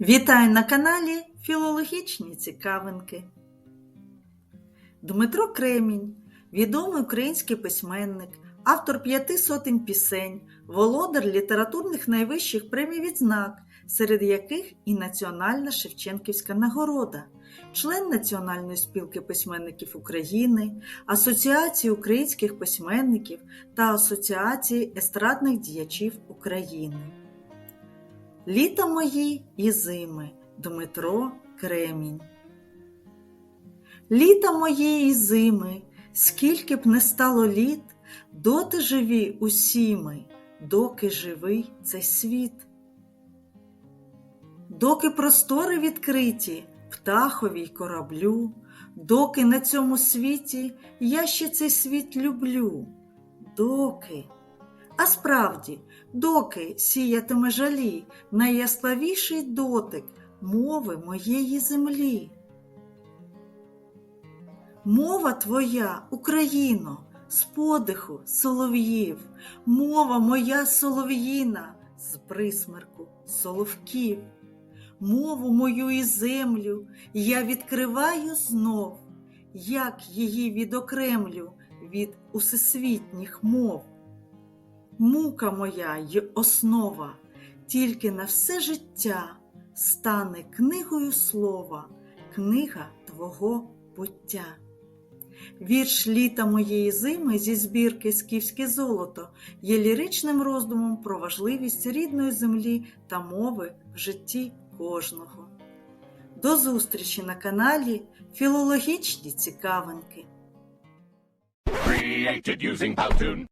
Вітаю на каналі Філологічні цікавинки. Дмитро Кремінь, відомий український письменник, автор п'яти сотень пісень, володар літературних найвищих премій відзнак, серед яких і Національна Шевченківська нагорода, член Національної спілки письменників України, Асоціації українських письменників та Асоціації естрадних діячів України. Літа мої і зими Дмитро Кремінь. Літа мої і зими, скільки б не стало літ, доти живі усі ми, доки живий цей світ. Доки простори відкриті, птахові й кораблю, доки на цьому світі я ще цей світ люблю, доки. А справді, доки сіятиме жалі найяскравіший дотик мови моєї землі. Мова твоя, Україно, з подиху солов'їв, мова моя солов'їна з присмерку соловків. Мову мою і землю я відкриваю знов, як її відокремлю від усесвітніх мов. Мука моя й основа, тільки на все життя стане книгою слова, книга Твого буття. Вірш літа моєї зими зі збірки Скіфське золото є ліричним роздумом про важливість рідної землі та мови в житті кожного. До зустрічі на каналі Філологічні цікавинки. Created using Powtoon.